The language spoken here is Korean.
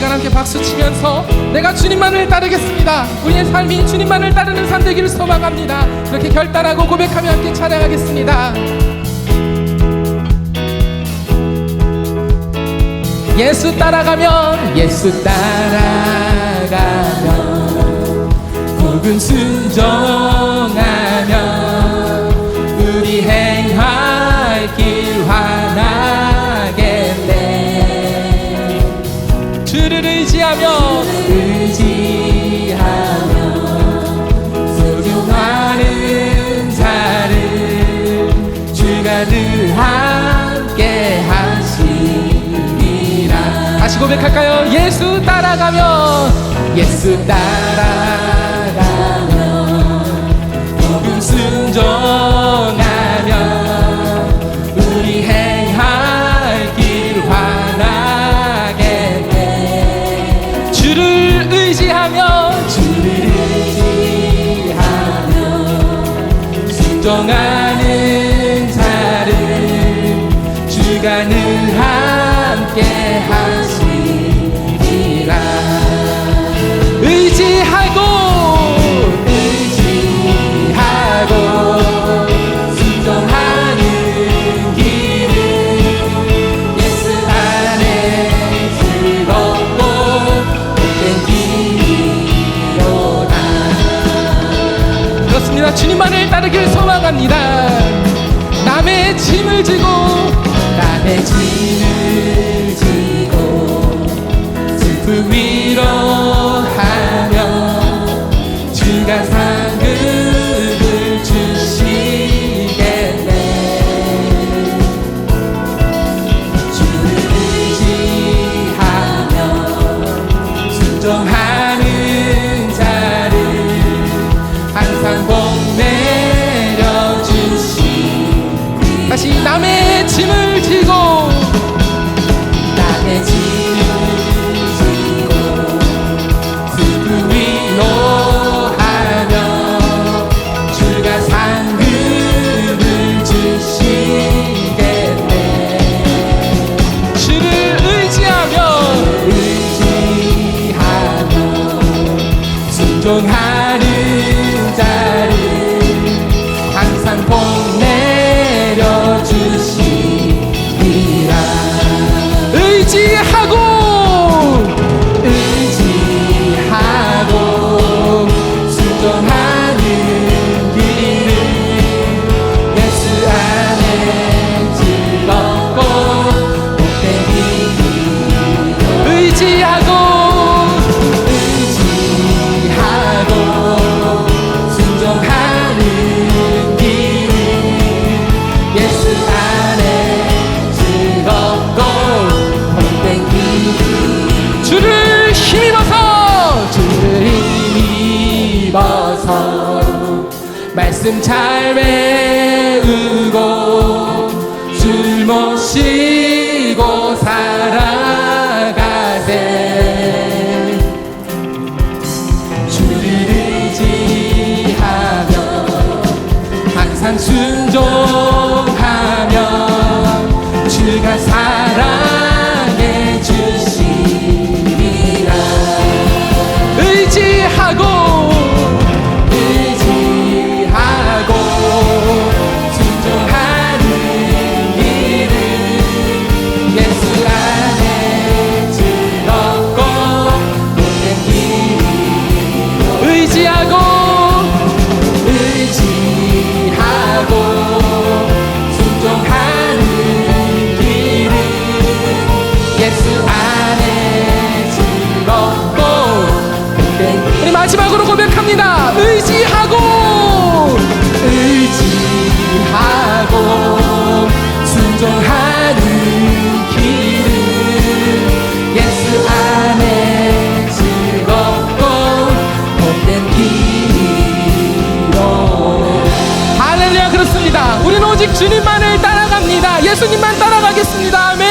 시간 함께 박수 치면서 내가 주님만을 따르겠습니다. 우리의 삶이 주님만을 따르는 삶 되기를 소망합니다. 그렇게 결단하고 고백하며 함께 찬양하겠습니다. 예수 따라가면 예수 따라가면 혹은 순종하 고백할까요? 예수 따라가며 예수 따라가면 복음 순종하면 우리 행할 길 환하겠네 주를 의지하며 주를 의지하며 순종하는 주님만을 따르길 소망합니다. 남의 짐을 지고 남의 짐을 지고 슬픔 위 순종하는 말씀 잘 배우고 술 모시고 살아가세. 주를 의지하며 항상 순종하며 주가 살 마지막으로 고백합니다. 의지하고 의지하고 순종하는 길을 예수 안에 즐겁고 복된 길로 할렐루야 그렇습니다. 우리는 오직 주님만을 따라갑니다. 예수님만 따라가겠습니다. 아멘.